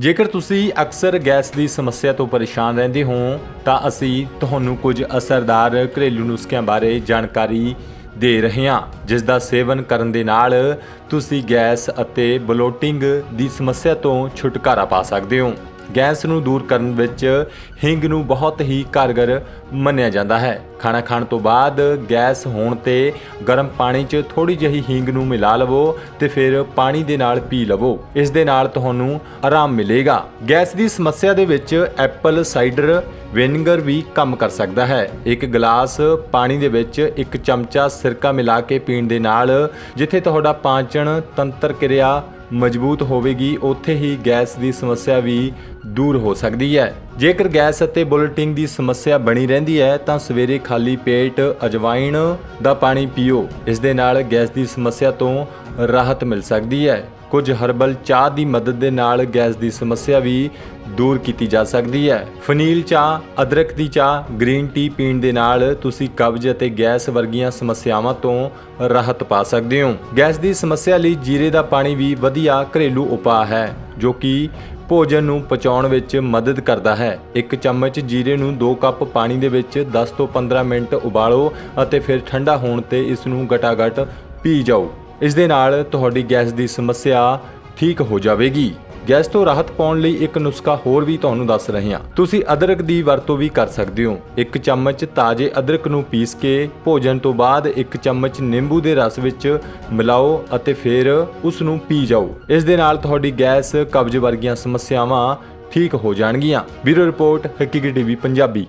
ਜੇਕਰ ਤੁਸੀਂ ਅਕਸਰ ਗੈਸ ਦੀ ਸਮੱਸਿਆ ਤੋਂ ਪਰੇਸ਼ਾਨ ਰਹਿੰਦੇ ਹੋ, ਤਾਂ ਅਸੀਂ ਤੁਹਾਨੂੰ ਕੁਝ ਅਸਰਦਾਰ ਘਰੇਲੂ ਨੁਸਖਿਆਂ ਬਾਰੇ ਜਾਣਕਾਰੀ ਦੇ ਰਹੇ ਹਾਂ ਜਿਸ ਦਾ ਸੇਵਨ ਕਰਨ ਦੇ ਨਾਲ ਤੁਸੀਂ ਗੈਸ ਅਤੇ ਬਲੋਟਿੰਗ ਦੀ ਸਮੱਸਿਆ ਤੋਂ ਛੁਟਕਾਰਾ ਪਾ ਸਕਦੇ ਹੋ। ਗੈਸ ਨੂੰ ਦੂਰ ਕਰਨ ਵਿੱਚ ਹਿੰਗ ਨੂੰ ਬਹੁਤ ਹੀ ਕਾਰਗਰ ਮੰਨਿਆ ਜਾਂਦਾ ਹੈ। ਖਾਣਾ ਖਾਣ ਤੋਂ ਬਾਅਦ ਗੈਸ ਹੋਣ ਤੇ ਗਰਮ ਪਾਣੀ 'ਚ ਥੋੜੀ ਜਿਹੀ ਹਿੰਗ ਨੂੰ ਮਿਲਾ ਲਵੋ ਤੇ ਫਿਰ ਪਾਣੀ ਦੇ ਨਾਲ ਪੀ ਲਵੋ। ਇਸ ਦੇ ਨਾਲ ਤੁਹਾਨੂੰ ਆਰਾਮ ਮਿਲੇਗਾ। ਗੈਸ ਦੀ ਸਮੱਸਿਆ ਦੇ ਵਿੱਚ ਐਪਲ ਸਾਈਡਰ ਵਿਨੇਗਰ ਵੀ ਕੰਮ ਕਰ ਸਕਦਾ ਹੈ। ਇੱਕ ਗਲਾਸ ਪਾਣੀ ਦੇ ਵਿੱਚ ਇੱਕ ਚਮਚਾ ਸਿਰਕਾ ਮਿਲਾ ਕੇ ਪੀਣ ਦੇ ਨਾਲ ਜਿੱਥੇ ਤੁਹਾਡਾ ਪਾਚਣ ਤੰਤਰ ਕਿਰਿਆ ਮਜ਼ਬੂਤ ਹੋਵੇਗੀ, ਉੱਥੇ ਹੀ ਗੈਸ ਦੀ ਸਮੱਸਿਆ ਵੀ ਦੂਰ ਹੋ ਸਕਦੀ ਹੈ। ਜੇਕਰ ਗੈਸ ਅਤੇ ਬੁਲਟਿੰਗ ਦੀ ਸਮੱਸਿਆ ਬਣੀ ਰਹਿੰਦੀ ਹੈ, ਤਾਂ ਸਵੇਰੇ ਖਾਲੀ ਪੇਟ ਅਜਵਾਇਣ ਦਾ ਪਾਣੀ ਪੀਓ। ਇਸ ਦੇ ਨਾਲ ਗੈਸ ਦੀ ਸਮੱਸਿਆ ਤੋਂ ਰਾਹਤ ਮਿਲ ਸਕਦੀ ਹੈ। ਕੁਝ ਹਰਬਲ ਚਾਹ ਦੀ ਮਦਦ ਦੇ ਨਾਲ ਗੈਸ ਦੀ ਸਮੱਸਿਆ ਵੀ ਦੂਰ ਕੀਤੀ ਜਾ ਸਕਦੀ ਹੈ। ਫਨੀਲ ਚਾਹ, ਅਦਰਕ ਦੀ ਚਾਹ, ਗ੍ਰੀਨ ਟੀ ਪੀਣ ਦੇ ਨਾਲ ਤੁਸੀਂ ਕਬਜ਼ ਅਤੇ ਗੈਸ ਵਰਗੀਆਂ ਸਮੱਸਿਆਵਾਂ ਤੋਂ ਰਾਹਤ ਪਾ ਸਕਦੇ ਹੋ। ਗੈਸ ਦੀ ਸਮੱਸਿਆ ਲਈ ਜੀਰੇ ਦਾ ਪਾਣੀ ਵੀ ਵਧੀਆ ਘਰੇਲੂ ਉਪਾਅ ਹੈ, ਜੋ ਕਿ ਭੋਜਨ ਨੂੰ ਪਚਾਉਣ ਵਿੱਚ ਮਦਦ ਕਰਦਾ ਹੈ। ਇੱਕ ਚਮਚ ਜੀਰੇ ਨੂੰ 2 ਕੱਪ ਪਾਣੀ ਦੇ ਵਿੱਚ 10 ਤੋਂ 15 ਮਿੰਟ ਉਬਾਲੋ ਅਤੇ ਫਿਰ ਠੰਡਾ ਹੋਣ ਤੇ ਇਸ ਨੂੰ ਗਟਾਗਟ ਪੀ ਜਾਓ। ਇਸ ਦੇ ਨਾਲ ਤੁਹਾਡੀ ਗੈਸ ਦੀ ਸਮੱਸਿਆ ਠੀਕ ਹੋ ਜਾਵੇਗੀ। ਗੈਸ ਤੋਂ ਰਾਹਤ ਪਾਉਣ ਲਈ ਇੱਕ ਨੁਸਖਾ ਹੋਰ ਵੀ ਤੁਹਾਨੂੰ ਦੱਸ ਰਹੇ ਹਾਂ। ਤੁਸੀਂ ਅਦਰਕ ਦੀ ਵਰਤੋਂ ਵੀ ਕਰ ਸਕਦੇ ਹੋ। ਇੱਕ ਚਮਚ ਤਾਜ਼ੇ ਅਦਰਕ ਨੂੰ ਪੀਸ ਕੇ ਭੋਜਨ ਤੋਂ ਬਾਅਦ ਇੱਕ ਚਮਚ ਨਿੰਬੂ ਦੇ ਰਸ ਵਿੱਚ ਮਿਲਾਓ ਅਤੇ ਫਿਰ ਉਸ ਨੂੰ ਪੀ ਜਾਓ। ਇਸ ਦੇ ਨਾਲ ਤੁਹਾਡੀ ਗੈਸ ਕਬਜ਼ ਵਰਗੀਆਂ ਸਮੱਸਿਆਵਾਂ ਠੀਕ ਹੋ ਜਾਣਗੀਆਂ। Bureau report Haqiqi TV, Punjabi.